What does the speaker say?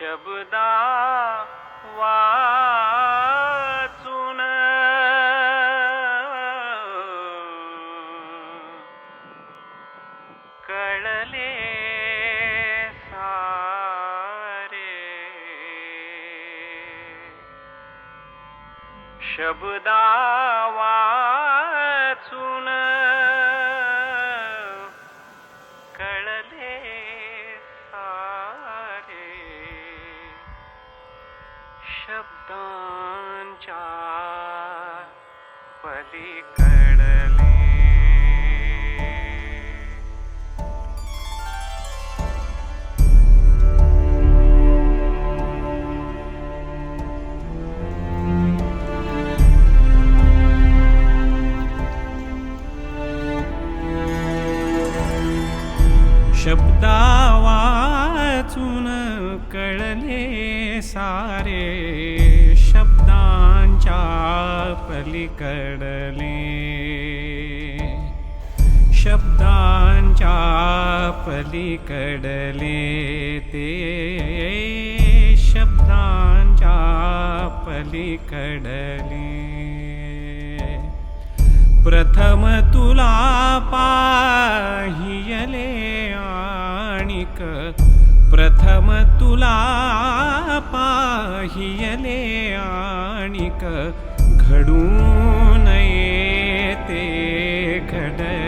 शब्दा वाचून कळले शब्दा वाचून कळले सारे। शब्दांच्या पलीकडले शब्दा वाचून कळले सारे. शब्दांच्या पलीकडले. शब्दांच्या पलीकडले ते. शब्दांच्या पलीकडले. प्रथम तुला पाहियले आणिक प्रथम तुला पाहियले आणिक घडू नये ते घडले